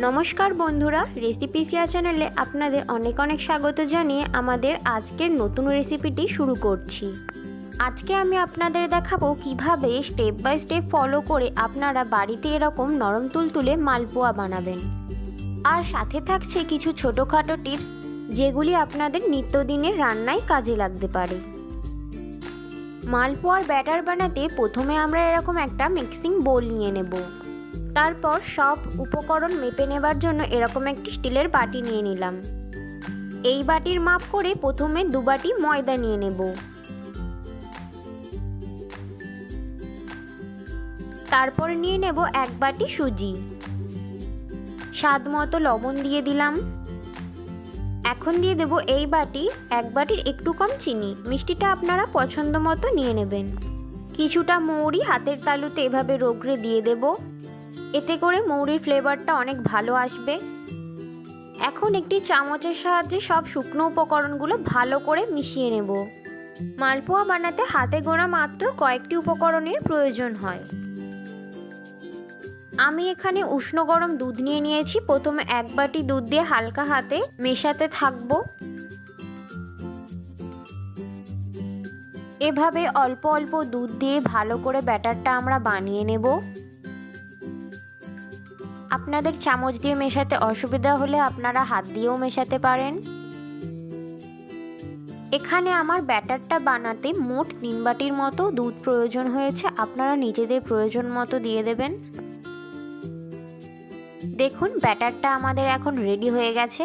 নমস্কার বন্ধুরা রেসিপিসিয়া চ্যানেলে আপনাদের অনেক অনেক স্বাগত জানিয়ে আমাদের আজকের নতুন রেসিপিটি শুরু করছি। আজকে আমি আপনাদের দেখাবো কীভাবে স্টেপ বাই স্টেপ ফলো করে আপনারা বাড়িতে এরকম নরম তুলতুলে মালপোয়া বানাবেন। আর সাথে থাকছে কিছু ছোটোখাটো টিপস যেগুলি আপনাদের নিত্যদিনের রান্নায় কাজে লাগতে পারে। মালপোয়ার ব্যাটার বানাতে প্রথমে আমরা এরকম একটা মিক্সিং বোল নিয়ে নেব। তারপর সব উপকরণ মেপে নেবার জন্য এরকম একটি স্টিলের বাটি নিয়ে নিলাম। এই বাটির মাপ করে প্রথমে দু বাটি ময়দা নিয়ে নেব। তারপর নিয়ে নেব এক বাটি সুজি। স্বাদ মতো লবণ দিয়ে দিলাম। এখন দিয়ে দেব এই বাটি এক বাটির একটু কম চিনি। মিষ্টিটা আপনারা পছন্দ মতো নিয়ে নেবেন। কিছুটা মৌরি হাতের তালুতে এভাবে রোগড়ে দিয়ে দেব। এতে করে মৌরির ফ্লেভারটা অনেক ভালো আসবে। এখন একটি চামচের সাহায্যে সব শুকনো উপকরণগুলো ভালো করে মিশিয়ে নেব। মালপোয়া বানাতে হাতে গোনা মাত্র কয়েকটি উপকরণের প্রয়োজন হয়। আমি এখানে উষ্ণ গরম দুধ নিয়ে নিয়েছি। প্রথমে এক বাটি দুধ দিয়ে হালকা হাতে মেশাতে থাকব। এভাবে অল্প অল্প দুধ দিয়ে ভালো করে ব্যাটারটা আমরা বানিয়ে নেব। আপনাদের চামচ দিয়ে মেশাতে অসুবিধা হলে আপনারা হাত দিয়েও মেশাতে পারেন। এখানে আমার ব্যাটারটা বানাতে মোট তিন বাটির মতো দুধ প্রয়োজন হয়েছে। আপনারা নিজেদের প্রয়োজন মতো দিয়ে দেবেন। দেখুন, ব্যাটারটা আমাদের এখন রেডি হয়ে গেছে।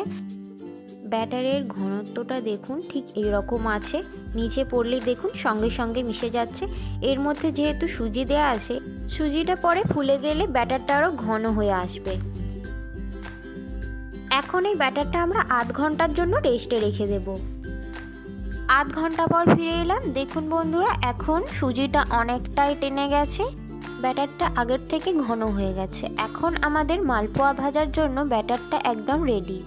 ব্যাটারের ঘনত্বটা দেখুন, ঠিক এই রকম আছে। নিচে পড়লেই দেখুন সঙ্গে সঙ্গে মিশে যাচ্ছে। এর মধ্যে যেহেতু সুজি দেওয়া আছে, সুজিটা পরে ফুলে গেলে ব্যাটারটা আরও ঘন হয়ে আসবে। এখন এই ব্যাটারটা আমরা আধ ঘণ্টার জন্য রেস্টে রেখে দেব। আধ ঘণ্টা পর ফিরে এলাম। দেখুন বন্ধুরা, এখন সুজিটা অনেকটাই টেনে গেছে। ব্যাটারটা আগের থেকে ঘন হয়ে গেছে। এখন আমাদের মালপোয়া ভাজার জন্য ব্যাটারটা একদম রেডি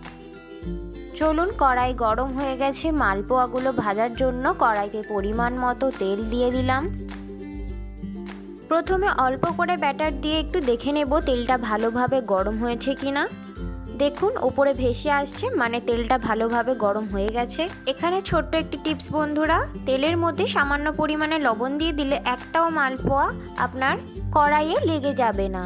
চলুন, কড়াই গরম হয়ে গেছে। মালপোয়াগুলো ভাজার জন্য কড়াইতে পরিমাণ মতো তেল দিয়ে দিলাম। প্রথমে অল্প করে ব্যাটার দিয়ে একটু দেখে নেব তেলটা ভালোভাবে গরম হয়েছে কিনা। দেখুন উপরে ভেসে আসছে মানে তেলটা ভালোভাবে গরম হয়ে গেছে। এখানে ছোট্ট একটি টিপস, বন্ধুরা। তেলের মধ্যে সামান্য পরিমাণে লবণ দিয়ে দিলে একটাও মালপোয়া আপনার কড়াইয়ে লেগে যাবে না।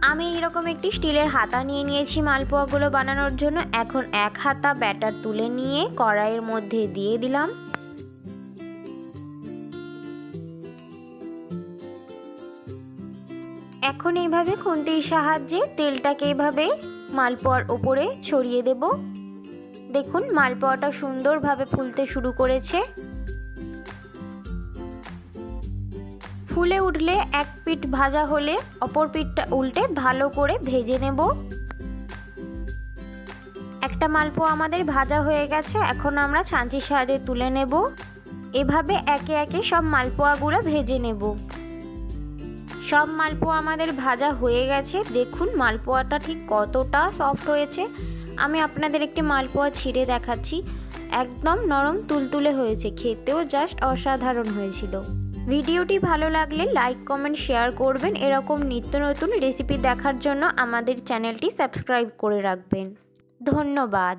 আমি এরকম একটি স্টিলের হাতা নিয়ে নিয়েছি মালপোয়াগুলো বানানোর জন্য। এখন এক হাতা ব্যাটার তুলে নিয়ে কড়াইয়ের মধ্যে দিয়ে দিলাম। এখন এইভাবে খুন্তির সাহায্যে তেলটাকে এইভাবে মালপোয়ার ওপরে ছড়িয়ে দেব। দেখুন, মালপোয়াটা সুন্দরভাবে ফুলতে শুরু করেছে। ফুলে উঠলে এক পিঠ ভাজা হলে অপর পিঠটা উল্টে ভালো করে ভেজে নেব। একটা মালপোয়া আমাদের ভাজা হয়ে গেছে, এখন আমরা ছাঁচির সাহায্যে তুলে নেব। এভাবে একে একে সব মালপোয়াগুলো ভেজে নেব। সব মালপোয়া আমাদের ভাজা হয়ে গেছে। দেখুন মালপোয়াটা ঠিক কতটা সফট হয়েছে। আমি আপনাদের একটি মালপোয়া ছিঁড়ে দেখাচ্ছি। একদম নরম তুলতুলে হয়েছে। খেতেও জাস্ট অসাধারণ হয়েছিল। ভিডিওটি ভালো লাগলে লাইক, কমেন্ট, শেয়ার করবেন। এরকম নিত্য নতুন রেসিপি দেখার জন্য আমাদের চ্যানেলটি সাবস্ক্রাইব করে রাখবেন। ধন্যবাদ।